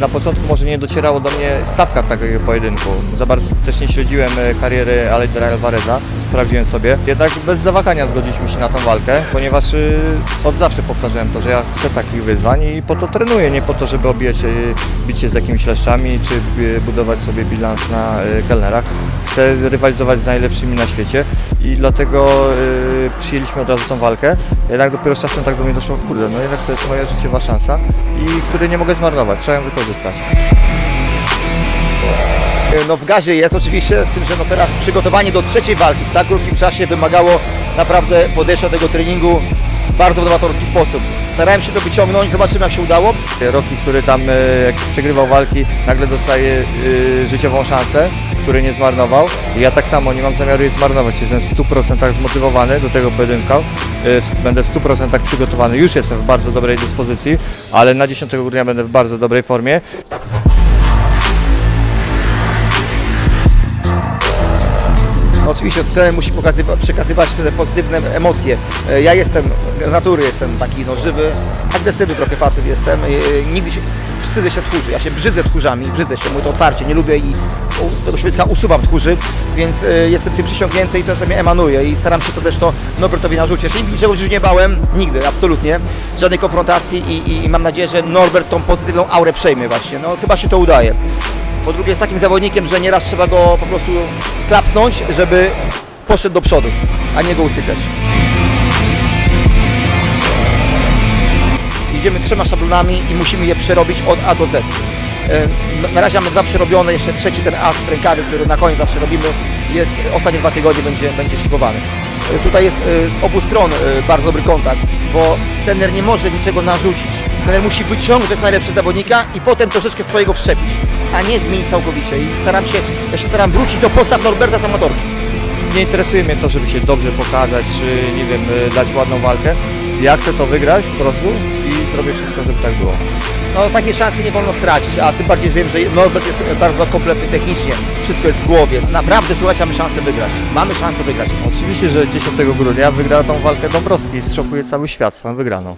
Na początku może nie docierało do mnie stawka takiego pojedynku. Za bardzo też nie śledziłem e, kariery Alejdera Alvareza, sprawdziłem sobie. Jednak bez zawahania zgodziliśmy się na tą walkę, ponieważ y, od zawsze powtarzałem to, że ja chcę takich wyzwań i po to trenuję, nie po to, żeby obijać bić się z jakimiś leszczami, czy budować sobie bilans na kelnerach. Chcę rywalizować z najlepszymi na świecie i dlatego y, przyjęliśmy od razu tą walkę. Jednak dopiero z czasem tak do mnie doszło, kurde, no jednak to jest moja życiowa szansa i której nie mogę zmarnować, trzeba ją wykorzystać. No w gazie jest oczywiście, z tym, że no teraz przygotowanie do trzeciej walki w tak krótkim czasie wymagało naprawdę podejścia tego treningu w bardzo nowatorski sposób. Starałem się to wyciągnąć, zobaczymy jak się udało. Roki, który tam e, jak przegrywał walki, nagle dostaje e, życiową szansę, której nie zmarnował. Ja tak samo nie mam zamiaru jej zmarnować. Jestem w 100% zmotywowany do tego pojedynku. E, Będę w 100% przygotowany. Już jestem w bardzo dobrej dyspozycji, ale na 10 grudnia będę w bardzo dobrej formie. Oczywiście ten musi przekazywać te pozytywne emocje. Ja jestem, z natury jestem taki no, żywy, agresywny trochę facet jestem. E, Nigdy się, wstydzę się tchórzy. Ja się brzydzę tchórzami, brzydzę się, mówię to otwarcie, nie lubię i u swojego środowiska usuwam tchórzy, więc e, jestem tym przysiągnięty i to ze mnie emanuje i staram się to też to Norbertowi narzucić. I niczego już nie bałem, nigdy, absolutnie, żadnej konfrontacji i, i mam nadzieję, że Norbert tą pozytywną aurę przejmie właśnie. No chyba się to udaje. Po drugie jest takim zawodnikiem, że nieraz trzeba go po prostu klapsnąć, żeby poszedł do przodu, a nie go usypiać. Idziemy trzema szablonami i musimy je przerobić od A do Z. E, na- razie mamy dwa przerobione, jeszcze trzeci ten as w który na koniec zawsze robimy, jest ostatnie dwa tygodnie będzie, będzie szykowany. E, Tutaj jest e, z obu stron bardzo dobry kontakt, bo trener nie może niczego narzucić. Trener musi wyciągnąć najlepszy zawodnika i potem troszeczkę swojego wszczepić, a nie zmienić całkowicie. I staram się, ja się staram wrócić do postaw Norberta z amatorki. Nie interesuje mnie to, żeby się dobrze pokazać, czy nie wiem, dać ładną walkę. Ja chcę to wygrać po prostu i zrobię wszystko, żeby tak było. No takiej szansy nie wolno stracić, a tym bardziej wiem, że Norbert jest bardzo kompletny technicznie, wszystko jest w głowie. Naprawdę słuchajcie, mamy szansę wygrać. Mamy szansę wygrać. Oczywiście, że 10 grudnia wygra tą walkę Dąbrowski i zszokuje cały świat swoją wygraną.